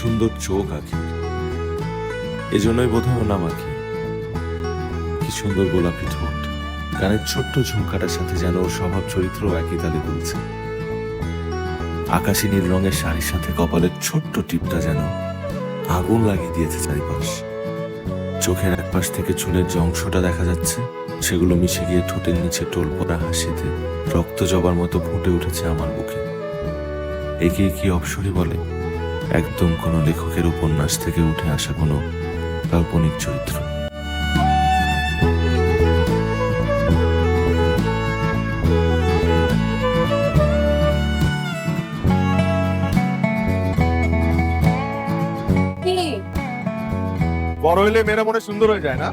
সুন্দর চোখ আঁকি এজন্যই বোধ হয় নাম আঁকি কি সুন্দর গোলাপি ঠোঁট। গানের ছোট্ট ঝুমকাটার সাথে যেন ওর স্বভাব চরিত্র একই তালে দুলছে আকাশী নীল রঙের শাড়ির সাথে কপালের ছোট্ট টিপটা যেন আগুন লাগিয়ে দিয়েছে চারিপাশ। চোখের এক পাশ থেকে চুলের যে অংশটা দেখা যাচ্ছে, সেগুলো মিশে গিয়ে ঠোঁটের নিচে টোল পড়া হাসিতে রক্ত জবার মতো ফুটে উঠেছে আমার বুকে। একে কি অপসরী বলে একদম কোনো লেখকের উপন্যাস থেকে উঠে আসা কোনো কাল্পনিক চরিত্র। বড় হইলে মেয়েরা মনে সুন্দর হয়ে যায় না?